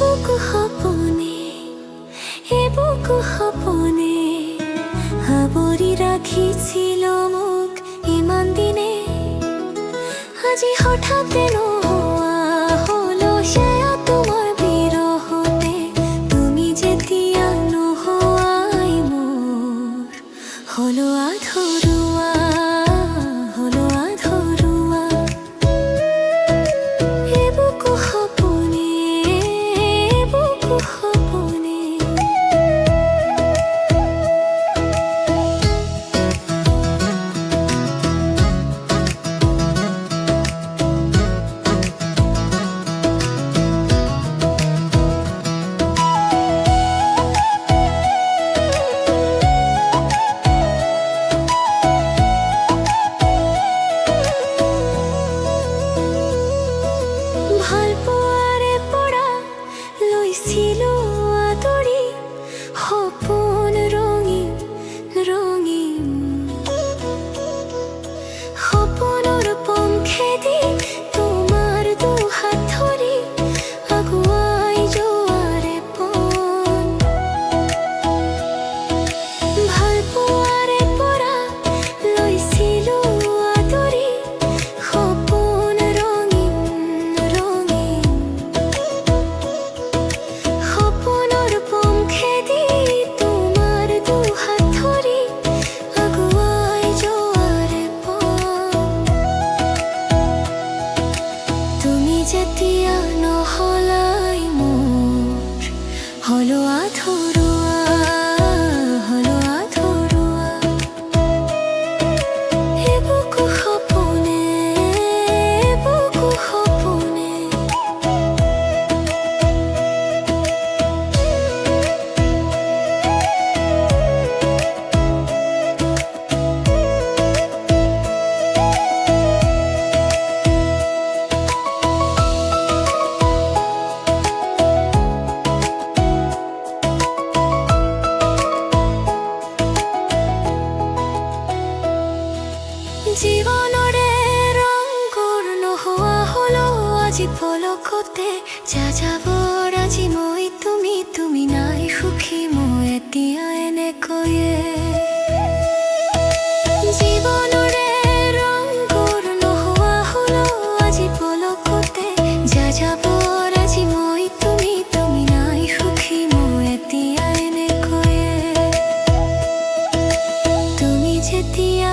বুক হাপনে এ বুক হাপনে। হাবরি রাখিছিল মুখ ইমান দিনে। আজি হঠাৎ জীৱনৰে ৰংবোৰ নোহোৱা হলো আজি পলকতে যাযাবৰ আজি মই, তুমি তুমি নাই সুখী, মই এতিয়া ৰংবোৰ নোহোৱা হলো আজি মই, তুমি তুমি নাই সুখী, মই এতিয়া এনেকৈয়ে। তুমি যেতিয়া